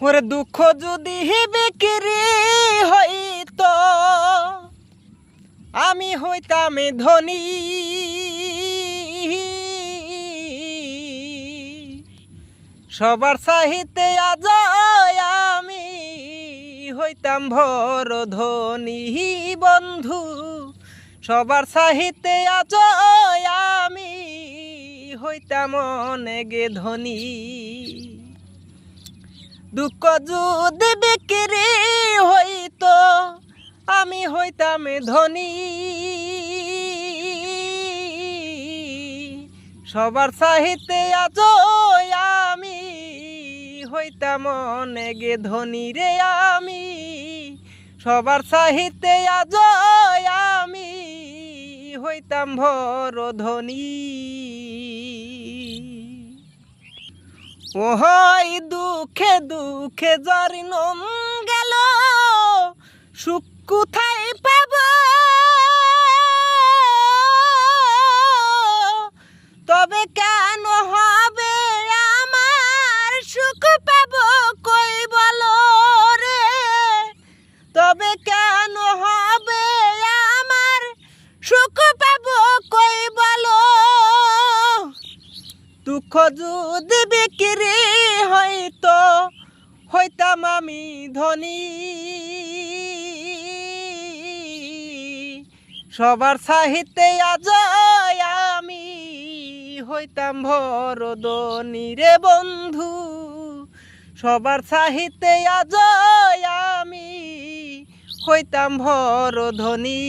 ওরে দুঃখ যদি বিক্রি হইত, আমি হইতাম ধনী। সবার সাহিত্যে আজ আমি হইতাম ভর ধনী বন্ধু। সবার সাহিত্যে আজ আমি হইতাম অনেক ধনী। দুঃখ যদি বিক্রি হইত, আমি হইতাম ধনী। সবার সাহিত্যে আজ আমি হইতাম অনেক ধনী রে আমি। সবার সাহিত্যে আজ আমি হইতাম ভর ধনী। ওহই দুঃখে দুঃখে জরিনম নম গেল। সুখ কোথায় পাব? দুঃখ যদি বিক্রি হইতো হইতাম আমি ধনী। সবার সাহিত্যে আজ আমি হইতাম ভরদনী রে বন্ধু। সবার সাহিত্যে আজ আমি হইতাম ভরধনী